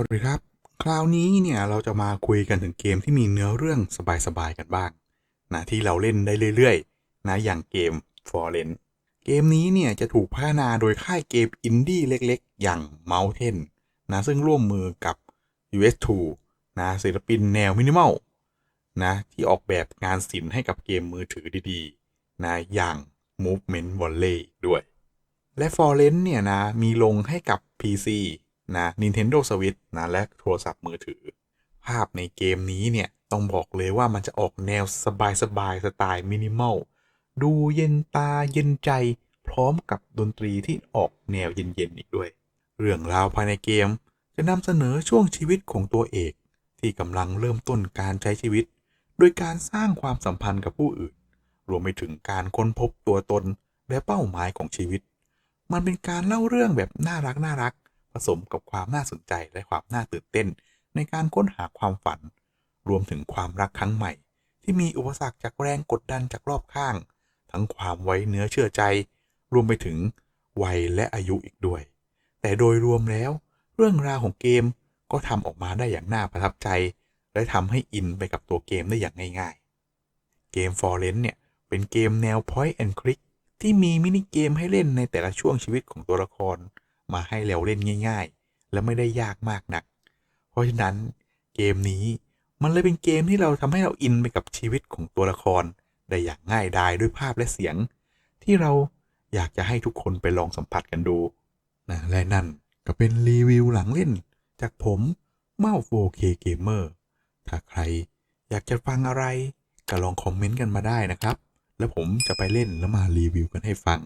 วัสดีครับ คราวนี้เนี่ยเราจะมาคุยกันถึงเกมที่มีเนื้อเรื่องสบายๆกันบ้างนะที่เราเล่นได้เรื่อยๆนะอย่างเกม f o r e n เกมนี้เนี่ยจะถูกพัฒนาโดยค่ายเกมอินดี้เล็กๆ อย่าง Mountain นะซึ่งร่วมมือกับ US2 นะศิลปินแนวมินิมอลนะที่ออกแบบงานศิลป์ให้กับเกมมือถือดีๆนะอย่าง Movement Volley ด้วย และ f o r e n เนี่ยนะมีลงให้กับ PC นะ Nintendo Switch นะและโทรศัพท์มือถือ ภาพในเกมนี้เนี่ย ต้องบอกเลยว่ามันจะออกแนวสบายๆสไตล์มินิมอลดูเย็นตาเย็นใจพร้อมกับดนตรีที่ออกแนวเย็นๆอีกด้วย เรื่องราวภายในเกม จะนำเสนอช่วงชีวิตของตัวเอก ที่กำลังเริ่มต้นการใช้ชีวิต โดยการสร้างความสัมพันธ์กับผู้อื่น รวมไปถึงการค้นพบตัวตนและเป้าหมายของชีวิต มันเป็นการเล่าเรื่องแบบน่ารักน่ารัก ผสมกับความน่าสนใจและความน่าตื่นเต้น ในการค้นหาความฝัน รวมถึงความรักครั้งใหม่ ที่มีอุปสรรคจากแรงกดดันจากรอบข้าง ทั้งความไว้เนื้อเชื่อใจ รวมไปถึงวัยและอายุอีกด้วย แต่โดยรวมแล้ว เรื่องราวของเกมก็ทำออกมาได้อย่างน่าประทับใจ และทำให้อินไปกับตัวเกมได้อย่างง่าย ๆ เกม f o r e n เนี่ยเป็นเกมแนว Point and Click ที่มีมินิเกมให้เล่นในแต่ละช่วงชีวิตของตัวละคร มาให้เราเล่นง่าย ๆ และไม่ได้ยากมากนัก เพราะฉะนั้นเกมนี้มันเลยเป็นเกมที่เราทำให้เราอินไปกับชีวิตของตัวละคร ได้อย่างง่ายดายด้วยภาพและเสียง ที่เราอยากจะให้ทุกคนไปลองสัมผัสกันดูนะและนั่นก็เป็นรีวิวหลังเล่น จากผมเมาโ 4K Gamer ถ้าใครอยากจะฟังอะไร ก็ลองคอมเมนต์กันมาได้นะครับ แล้วผมจะไปเล่นแล้วมารีวิวกันให้ฟัง